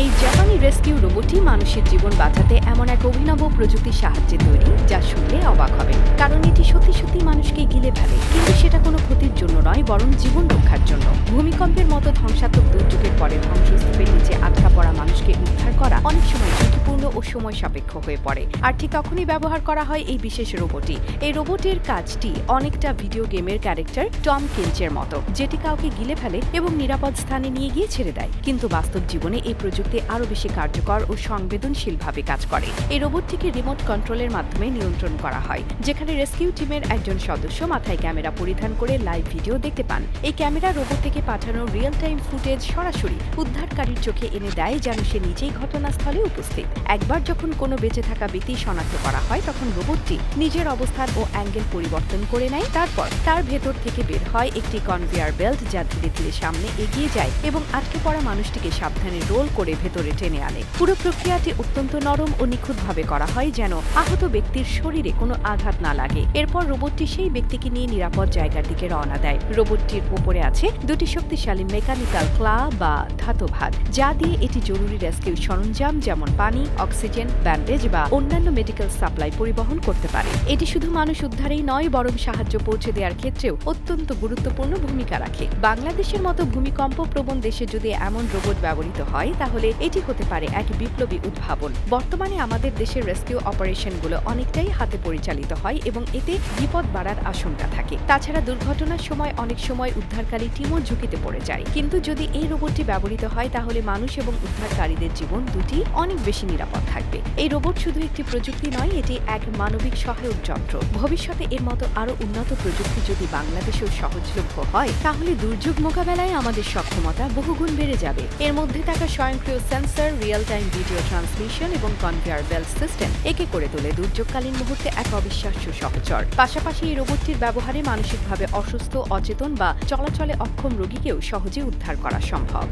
এই জাপানি রেস্কিউ রোবটটি মানুষের জীবন বাঁচাতে এমন এক অভিনব প্রযুক্তির সাহায্যে তৈরি, যা শুনলে অবাক হবে কারণ এটি সত্যি সত্যি মানুষকে গিলে ফেলে, কিন্তু সেটা কোনো ক্ষতির জন্য নয়, বরং জীবন রক্ষার জন্য। ভূমিকম্পের মতো ধ্বংসাত্মক দুর্যোগের পরে ধ্বংসস্তূপের নিচে আটকা পড়া মানুষকে উদ্ধার করা অনেক সময় ও সময় সাপেক্ষ হয়ে পড়ে। আর ঠিক তখনই ব্যবহার করা হয় এই বিশেষ রোবটটি এই রোবটের কাজটি অনেকটা ভিডিও গেমের ক্যারেক্টার টম কেঞ্চের মতো, যেটি কাউকে গিলে ফেলে এবং নিরাপদ স্থানে নিয়ে গিয়ে ছেড়ে দেয়। কিন্তু বাস্তব জীবনে এই প্রযুক্তি আরও বেশি কার্যকর ও সংবেদনশীলভাবে কাজ করে। এই রোবটটিকে রিমোট কন্ট্রোলের মাধ্যমে নিয়ন্ত্রণ করা হয়, যেখানে রেস্কিউ টিমের একজন সদস্য মাথায় ক্যামেরা পরিধান করে লাইভ ভিডিও দেখতে পান। এই ক্যামেরা রোবট থেকে পাঠানো রিয়েল টাইম ফুটেজ সরাসরি উদ্ধারকারীর চোখে এনে দেয়, যেন সে নিজেই ঘটনাস্থলে উপস্থিত। একবার যখন কোনো বেঁচে থাকা ব্যক্তি শনাক্ত করা হয়, তখন রোবটটি নিজের অবস্থান ও অ্যাঙ্গেল পরিবর্তন করে নেয়। তারপর তার ভেতর থেকে বের হয় একটি কনভেয়ার বেল্ট যা ধীরে ধীরে সামনে এগিয়ে যায় এবং আটকে পড়া মানুষটিকে সাবধানে রোল করে ভেতরে টেনে আনে। পুরো প্রক্রিয়াটি অত্যন্ত নরম ও নিখুঁতভাবে করা হয় যেন আহত ব্যক্তির শরীরে কোনো আঘাত না লাগে। এরপর রোবটটি সেই ব্যক্তিকে নিয়ে নিরাপদ জায়গার দিকে রওনা দেয়। রোবটটির উপরে আছে দুটি শক্তিশালী মেকানিক্যাল ক্লা বা ধাতব হাত, যা দিয়ে এটি জরুরি রেস্কিউ সরঞ্জাম যেমন পানি অক্সিজেন, ব্যান্ডেজ বা অন্যান্য মেডিকেল সাপ্লাই পরিবহন করতে পারে। এটি শুধু মানুষ উদ্ধারেই নয়, বরং সাহায্য পৌঁছে দেওয়ার ক্ষেত্রেও অত্যন্ত গুরুত্বপূর্ণ ভূমিকা রাখে। বাংলাদেশের মতো ভূমিকম্প প্রবণ দেশে যদি এমন রোবট ব্যবহৃত হয়, তাহলে এটি হতে পারে এক বিপ্লবী উদ্ভাবন। বর্তমানে আমাদের দেশের রেস্কিউ অপারেশনগুলো অনেকটাই হাতে পরিচালিত হয় এবং এতে বিপদ বাড়ার আশঙ্কা থাকে। তাছাড়া দুর্ঘটনার সময় অনেক সময় উদ্ধারকারী টিমও ঝুঁকিতে পড়ে যায়। কিন্তু যদি এই রোবটটি ব্যবহৃত হয়, তাহলে মানুষ এবং উদ্ধারকারীদের জীবন দুটি অনেক বেশি নিরাপদ। থাকবে। এই রোবট শুধু একটি প্রযুক্তি নয়, এটি এক মানবিক সহায়ক যন্ত্র। ভবিষ্যতে এর মতো আরও উন্নত প্রযুক্তি যদি বাংলাদেশেও সহজলভ্য হয়, তাহলে দুর্যোগ মোকাবেলায় আমাদের সক্ষমতা বহুগুণ বেড়ে যাবে। এর মধ্যে থাকা স্বয়ংক্রিয় sensor real time video transmission এবং কনভেয়ার বেল্ট সিস্টেম একে করে তোলে দুর্যোগকালীন মুহূর্তে এক অবিশ্বাস্য সহচর। পাশাপাশি এই রোবটটির ব্যবহারে মানসিকভাবে অসুস্থ, অচেতন বা চলাচলে অক্ষম রোগীকেও সহজে উদ্ধার করা সম্ভব।